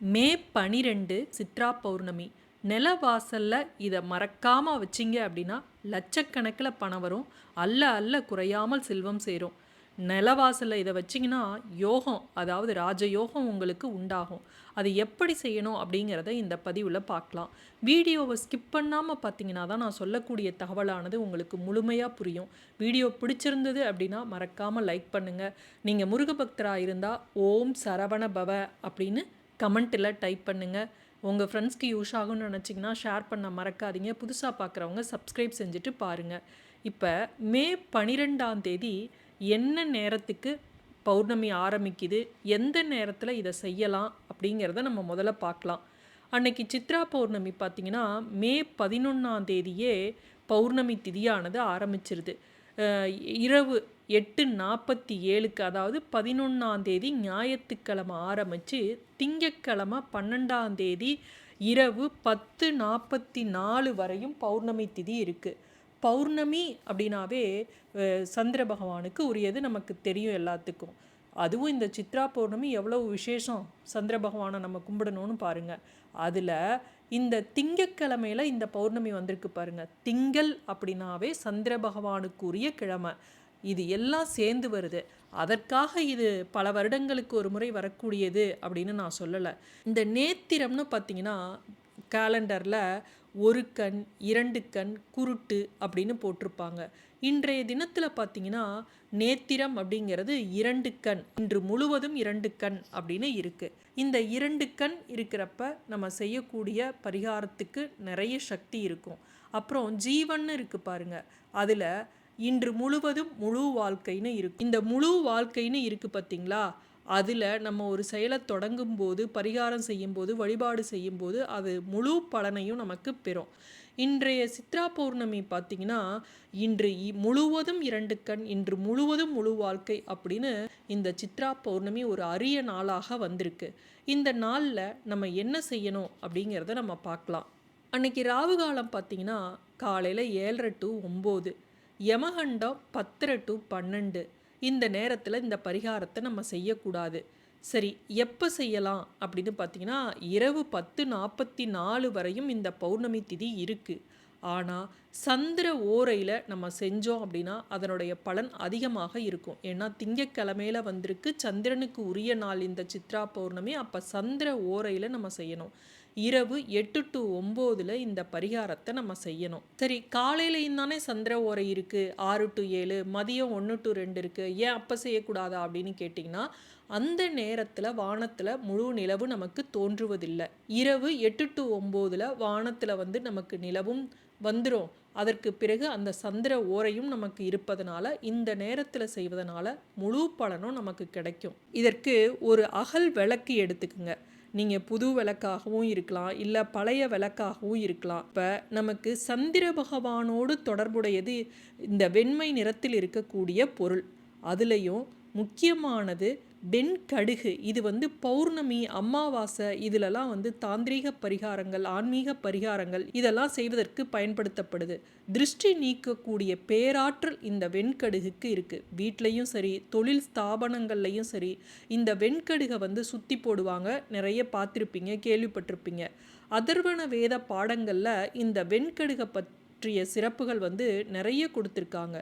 மே பனிரெண்டு சித்ரா பௌர்ணமி. நில வாசலில் இதை மறக்காமல் வச்சிங்க அப்படின்னா லட்சக்கணக்கில் பணம் வரும். அல்ல அல்ல குறையாமல் செல்வம் சேரும். நிலவாசலில் இதை வச்சிங்கன்னா யோகம் அதாவது ராஜயோகம் உங்களுக்கு உண்டாகும். அது எப்படி செய்யணும் அப்படிங்கிறத இந்த பதிவில் பார்க்கலாம். வீடியோவை ஸ்கிப் பண்ணாமல் பார்த்தீங்கன்னா தான் நான் சொல்லக்கூடிய தகவலானது உங்களுக்கு முழுமையாக புரியும். வீடியோ பிடிச்சிருந்தது அப்படின்னா மறக்காமல் லைக் பண்ணுங்கள் நீங்கள் முருகபக்தராக இருந்தால் ஓம் சரவண பவ அப்படின்னு கமெண்ட்டில் டைப் பண்ணுங்கள் உங்கள் ஃப்ரெண்ட்ஸ்க்கு யூஸ் ஆகும்னு நினச்சிங்கன்னா ஷேர் பண்ண மறக்காதீங்க. புதுசாக பார்க்குறவங்க சப்ஸ்கிரைப் செஞ்சுட்டு பாருங்கள் இப்போ மே பனிரெண்டாம் தேதி என்ன நேரத்துக்கு பௌர்ணமி ஆரம்பிக்குது? எந்த நேரத்தில் இதை செய்யலாம்? அப்படிங்கிறத நம்ம முதல்ல பார்க்கலாம். அன்னைக்கு சித்ரா பௌர்ணமி பார்த்திங்கன்னா மே பதினொன்றாம் தேதியே பௌர்ணமி திதியானது ஆரம்பிச்சிருது. இரவு எட்டு நாற்பத்தி ஏழுக்கு அதாவது பதினொன்றாந்தேதி ஞாயிற்றுக்கிழமை ஆரம்பித்து திங்கக்கிழமை பன்னெண்டாந்தேதி இரவு பத்து நாற்பத்தி நாலு வரையும் பௌர்ணமி திதி இருக்குது பௌர்ணமி அப்படின்னாவே சந்திர பகவானுக்கு உரியது நமக்கு தெரியும் எல்லாத்துக்கும். அதுவும் இந்த சித்ரா பௌர்ணமி எவ்வளவு விசேஷம்? சந்திர பகவானை நம்ம கும்பிடணும்னு பாருங்க. அதில் இந்த திங்கக்கிழமையில் இந்த பௌர்ணமி வந்திருக்கு பாருங்கள் திங்கள் அப்படின்னாவே சந்திர பகவானுக்குரிய கிழமை. இது எல்லாம் சேர்ந்து வருது. அதற்காக இது பல வருடங்களுக்கு ஒரு முறை வரக்கூடியது அப்படின்னு நான் சொல்லலை. இந்த நேத்திரம்னு பார்த்தீங்கன்னா கேலண்டரில் ஒரு கண் இரண்டு கண் குருட்டு அப்படின்னு போட்டிருப்பாங்க. இன்றைய தினத்தில் பார்த்தீங்கன்னா நேத்திரம் அப்படிங்கிறது இரண்டு கண் இன்று முழுவதும் இரண்டு கண் அப்படின்னு இருக்குது இந்த இரண்டு கண் இருக்கிறப்ப நம்ம செய்யக்கூடிய பரிகாரத்துக்கு நிறைய சக்தி இருக்கும். அப்புறம் ஜீவன்னு இருக்குது பாருங்கள் அதில் இன்று முழுவதும் முழு வாழ்க்கைன்னு இருக்கு. இந்த முழு வாழ்க்கைன்னு இருக்குது பார்த்தீங்களா அதில் நம்ம ஒரு செயலை தொடங்கும் போது பரிகாரம் செய்யும்போது வழிபாடு செய்யும்போது அது முழு பலனையும் நமக்கு பெறும். இன்றைய சித்ரா பௌர்ணமி பார்த்தீங்கன்னா இன்று இ- முழுவதும் இரண்டு கண் இன்று முழுவதும் முழு வாழ்க்கை அப்படின்னு இந்த சித்ரா பௌர்ணமி ஒரு அரிய நாளாக வந்திருக்கு. இந்த நாளில் நம்ம என்ன செய்யணும் அப்படிங்கிறத நம்ம பார்க்கலாம். அன்னைக்கு ராவு காலம் பார்த்தீங்கன்னா காலையில் ஏழரை டு ஒம்பது யமகண்டம் பத்தரை டு பன்னெண்டு இந்த நேரத்தில் இந்த பரிகாரத்தை நம்ம செய்யக்கூடாது. சரி எப்போ செய்யலாம்? அப்படின்னு பார்த்தீங்கன்னா இரவு பத்து நாற்பத்தி நாலு வரையும் இந்த பௌர்ணமி திதி இருக்குது ஆனால் சந்திர ஓரையில் நம்ம செஞ்சோம் அப்படின்னா அதனுடைய பலன் அதிகமாக இருக்கும். ஏன்னா திங்கக்கிழமையில வந்திருக்கு சந்திரனுக்கு உரிய நாள் இந்த சித்ரா பௌர்ணமி. அப்போ சந்திர ஓரையில் நம்ம செய்யணும். இரவு எட்டு டு ஒம்போதில் இந்த பரிகாரத்தை நம்ம செய்யணும். சரி காலையிலையும் தானே சந்திர ஓரை இருக்குது ஆறு டு ஏழு மதியம் ஒன்று டு ரெண்டு இருக்குது ஏன் அப்போ செய்யக்கூடாதா அப்படின்னு கேட்டிங்கன்னா அந்த நேரத்தில் வானத்தில் முழு நிலவு நமக்கு தோன்றுவதில்லை. இரவு எட்டு டு ஒம்போதில் வானத்தில் வந்து நமக்கு நிலவும் வந்துடும் அதற்கு பிறகு அந்த சந்திர ஓரையும் நமக்கு இருப்பதனால இந்த நேரத்தில் செய்வதனால முழு பலனும் நமக்கு கிடைக்கும். இதற்கு ஒரு அகல் விளக்கு எடுத்துக்குங்க. நீங்கள் புது விளக்காகவும் இருக்கலாம் இல்லை பழைய விளக்காகவும் இருக்கலாம். இப்போ நமக்கு சந்திர பகவானோடு தொடர்புடையது இந்த வெண்மை நிறத்தில் இருக்கக்கூடிய பொருள். அதுலேயும் முக்கியமானது வெண்கடுகு இது வந்து பௌர்ணமி அமாவாசை இதிலெல்லாம் வந்து தாந்திரீக பரிகாரங்கள் ஆன்மீக பரிகாரங்கள் இதெல்லாம் செய்வதற்கு பயன்படுத்தப்படுது. திருஷ்டி நீக்கக்கூடிய பேராற்றல் இந்த வெண்கடுகுக்கு இருக்குது வீட்லேயும் சரி தொழில் ஸ்தாபனங்கள்லையும் சரி இந்த வெண்கடுகை வந்து சுற்றி போடுவாங்க. நிறைய பார்த்துருப்பீங்க கேள்விப்பட்டிருப்பீங்க. அதர்வன வேத பாடங்களில் இந்த வெண்கடுகை பற்றி பற்றிய சிறப்புகள் வந்து நிறைய கொடுத்துருக்காங்க.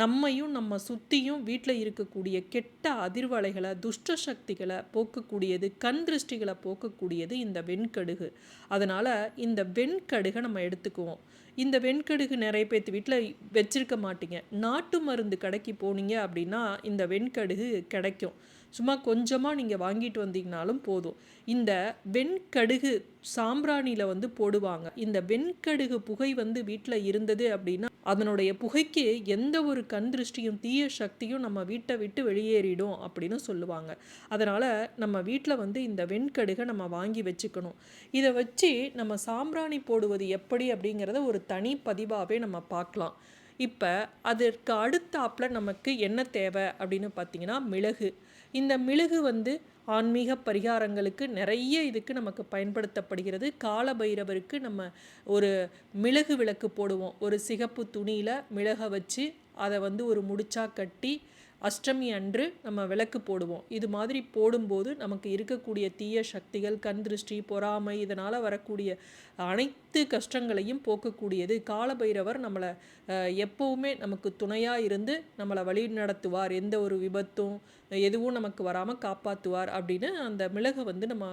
நம்மையும் நம்ம சுற்றியும் வீட்டில் இருக்கக்கூடிய கெட்ட அதிர்வலைகளை துஷ்ட சக்திகளை போக்கக்கூடியது கண் திருஷ்டிகளை போக்கக்கூடியது இந்த வெண்கடுகு. அதனால் இந்த வெண்கடுகை நம்ம எடுத்துக்குவோம். இந்த வெண்கடுகு நிறைய பேர்த்து வீட்டில் வச்சிருக்க மாட்டீங்க. நாட்டு மருந்து கடைக்கு போனீங்க அப்படின்னா இந்த வெண்கடுகு கிடைக்கும். சும்மா கொஞ்சமாக நீங்கள் வாங்கிட்டு வந்தீங்கனாலும் போதும். இந்த வெண்கடுகு சாம்பிராணியில் வந்து போடுவாங்க. இந்த வெண்கடுகு புகை வந்து வீட்டில் இருந்தது அப்படின்னா அதனுடைய புகைக்கு எந்த ஒரு கண் திருஷ்டியும் தீய சக்தியும் நம்ம வீட்டை விட்டு வெளியேறிடும் அப்படின்னு சொல்லுவாங்க. அதனால் நம்ம வீட்டில் வந்து இந்த வெண்கடுகை நம்ம வாங்கி வச்சுக்கணும். இதை வச்சு நம்ம சாம்பிராணி போடுவது எப்படி அப்படிங்கிறத ஒரு தனி பதிவாகவே நம்ம பார்க்கலாம். இப்போ அதற்கு அடுத்தாப்பில் நமக்கு என்ன தேவை அப்படின்னு பார்த்தீங்கன்னா மிளகு. இந்த மிளகு வந்து ஆன்மீக பரிகாரங்களுக்கு நிறைய இதுக்கு நமக்கு பயன்படுத்தப்படுகிறது. கால பைரவருக்கு நம்ம ஒரு மிளகு விளக்கு போடுவோம். ஒரு சிகப்பு துணியில் மிளகை வச்சு அதை வந்து ஒரு முடிச்சா கட்டி அஷ்டமி அன்று நம்ம விளக்கு போடுவோம். இது மாதிரி போடும்போது நமக்கு இருக்கக்கூடிய தீய சக்திகள் கண் திருஷ்டி பொறாமை இதனால் வரக்கூடிய அனைத்து கஷ்டங்களையும் போக்கக்கூடியது. காலபைரவர் நம்மளை எப்போவுமே நமக்கு துணையாக இருந்து நம்மளை வழி நடத்துவார். எந்த ஒரு விபத்தும் எதுவும் நமக்கு வராமல் காப்பாற்றுவார் அப்படின்னு அந்த மிளகை வந்து நம்ம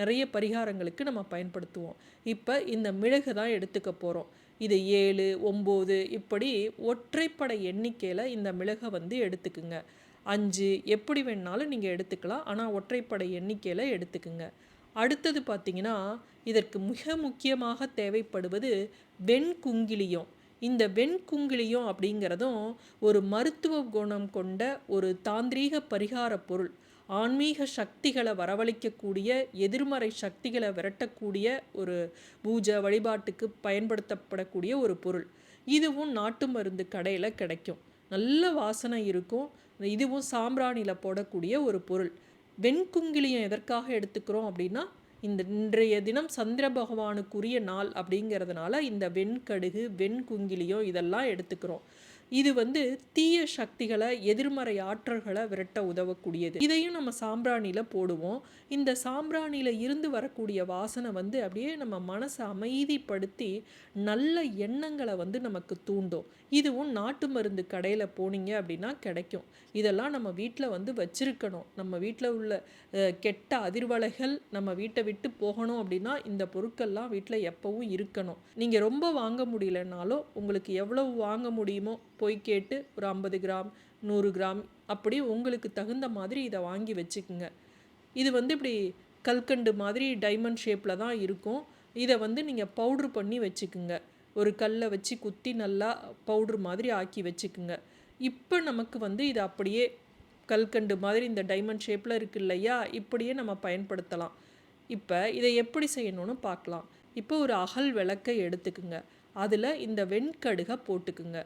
நிறைய பரிகாரங்களுக்கு நம்ம பயன்படுத்துவோம். இப்போ இந்த மிளகு தான் எடுத்துக்க போகிறோம் இது ஏழு ஒம்பது இப்படி ஒற்றைப்படை எண்ணிக்கையில் இந்த மிளகை வந்து எடுத்துக்குங்க. அஞ்சு எப்படி வேணாலும் நீங்கள் எடுத்துக்கலாம். ஆனால் ஒற்றைப்படை எண்ணிக்கையில் எடுத்துக்குங்க. அடுத்தது பார்த்தீங்கன்னா இதற்கு மிக முக்கியமாக தேவைப்படுவது வெண்குங்கிலியம். இந்த வெண்குங்கிலியம் அப்படிங்கிறதும் ஒரு மருத்துவ குணம் கொண்ட ஒரு தாந்திரீக பரிகார பொருள். ஆன்மீக சக்திகளை வரவழைக்கக்கூடிய எதிர்மறை சக்திகளை விரட்டக்கூடிய ஒரு பூஜை வழிபாட்டுக்கு பயன்படுத்தப்படக்கூடிய ஒரு பொருள். இதுவும் நாட்டு மருந்து கடையில் கிடைக்கும். நல்ல வாசனை இருக்கும். இதுவும் சாம்பிராணியில் போடக்கூடிய ஒரு பொருள். வெண்குங்கிலியம் எதற்காக எடுத்துக்கிறோம் அப்படின்னா இந்த இன்றைய தினம் சந்திர பகவானுக்குரிய நாள் அப்படிங்கிறதுனால இந்த வெண்கடுகு வெண்குங்கிலியம் இதெல்லாம் எடுத்துக்கிறோம். இது வந்து தீய சக்திகளை எதிர்மறை ஆற்றல்களை விரட்ட உதவக்கூடியது. இதையும் நம்ம சாம்பிராணியில் போடுவோம். இந்த சாம்பிராணியில் இருந்து வரக்கூடிய வாசனை வந்து அப்படியே நம்ம மனசை அமைதிப்படுத்தி நல்ல எண்ணங்களை வந்து நமக்கு தூண்டும். இதுவும் நாட்டு மருந்து கடையில் போனீங்க அப்படின்னா கிடைக்கும். இதெல்லாம் நம்ம வீட்டில் வந்து வச்சிருக்கணும். நம்ம வீட்டில் உள்ள கெட்ட அதிர்வலைகள் நம்ம வீட்டை விட்டு போகணும் அப்படின்னா இந்த பொருட்கள்லாம் வீட்டில் எப்பவும் இருக்கணும். நீங்கள் ரொம்ப வாங்க முடியலனாலும் உங்களுக்கு எவ்வளவு வாங்க முடியுமோ போய் கேட்டு ஒரு ஐம்பது கிராம் நூறு கிராம் அப்படி உங்களுக்கு தகுந்த மாதிரி இதை வாங்கி வச்சுக்குங்க. இது வந்து இப்படி கல்கண்டு மாதிரி டைமண்ட் ஷேப்பில் தான் இருக்கும். இதை வந்து நீங்கள் பவுட்ரு பண்ணி வச்சுக்குங்க. ஒரு கல்லை வச்சு குத்தி நல்லா பவுட்ரு மாதிரி ஆக்கி வச்சுக்குங்க. இப்போ நமக்கு வந்து இது அப்படியே கல்கண்டு மாதிரி இந்த டைமண்ட் ஷேப்பில் இருக்கு இல்லையா? இப்படியே நம்ம பயன்படுத்தலாம். இப்போ இதை எப்படி செய்யணும்னு பார்க்கலாம். இப்போ ஒரு அகல் விளக்கை எடுத்துக்குங்க. அதில் இந்த வெண்கடுகை போட்டுக்குங்க.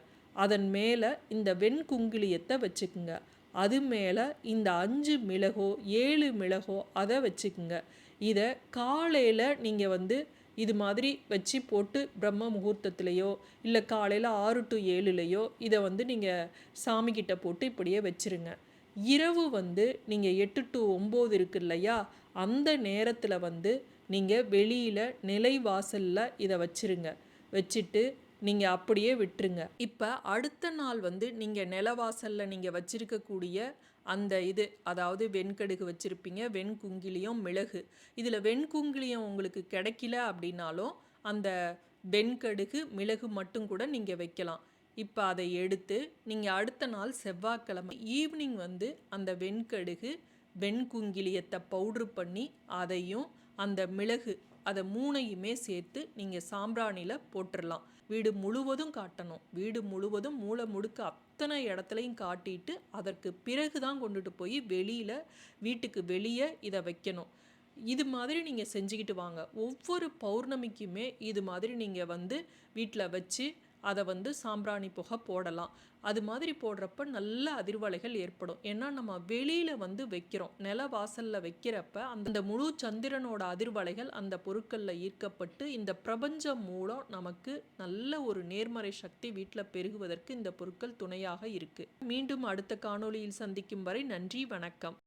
அதன் மேலே இந்த வெண்குங்கிலியத்தை வச்சுக்குங்க. அது மேலே இந்த அஞ்சு மிளகோ ஏழு மிளகோ அதை வச்சுக்குங்க. இதை காலையில் நீங்கள் வந்து இது மாதிரி வச்சு போட்டு பிரம்ம முகூர்த்தத்துலேயோ இல்லை காலையில் ஆறு டு ஏழுலையோ இதை வந்து நீங்கள் சாமிக்கிட்ட போட்டு இப்படியே வச்சுருங்க. இரவு வந்து நீங்கள் எட்டு டு ஒம்பது இருக்கு இல்லையா? அந்த நேரத்தில் வந்து நீங்கள் வெளியில் நிலை வாசலில் இதை வச்சிருங்க. வச்சுட்டு நீங்கள் அப்படியே விட்டுருங்க. இப்போ அடுத்த நாள் வந்து நீங்கள் நிலவாசலில் நீங்கள் வச்சுருக்கக்கூடிய அந்த இது அதாவது வெண்கடுகு வச்சுருப்பீங்க வெண்குங்கிலியம் மிளகு. இதில் வெண்குங்கிலியம் உங்களுக்கு கிடைக்கல அப்படின்னாலும் அந்த வெண்கடுகு மிளகு மட்டும் கூட நீங்கள் வைக்கலாம். இப்போ அதை எடுத்து நீங்கள் அடுத்த நாள் செவ்வாய்க்கிழமை ஈவினிங் வந்து அந்த வெண்கடுகு வெண்குங்கிலியத்தை பவுட்ரு பண்ணி அதையும் அந்த மிளகு அதை மூணையுமே சேர்த்து நீங்கள் சாம்பிராணியில் போட்டுடலாம் வீடு முழுவதும் காட்டணும். வீடு முழுவதும் மூளை முடுக்க அத்தனை இடத்துலையும் காட்டிட்டு அதற்கு பிறகு தான் கொண்டுட்டு போய் வெளியில் வீட்டுக்கு வெளியே இதை வைக்கணும். இது மாதிரி நீங்கள் செஞ்சுக்கிட்டு வாங்க. ஒவ்வொரு பௌர்ணமிக்குமே இது மாதிரி நீங்கள் வந்து வீட்டில் வச்சு அதை வந்து சாம்பிராணி புகை போடலாம். அது மாதிரி போடுறப்ப நல்ல அதிர்வலைகள் ஏற்படும். ஏன்னா நம்ம வெளியில் வந்து வைக்கிறோம். நில வாசலில் வைக்கிறப்ப அந்த முழு சந்திரனோட அதிர்வலைகள் அந்த பொருட்களில் ஈர்க்கப்பட்டு இந்த பிரபஞ்சம் மூலம் நமக்கு நல்ல ஒரு நேர்மறை சக்தி வீட்டில் பெருகுவதற்கு இந்த பொருட்கள் துணையாக இருக்குது மீண்டும் அடுத்த காணொளியில் சந்திக்கும் வரை நன்றி வணக்கம்.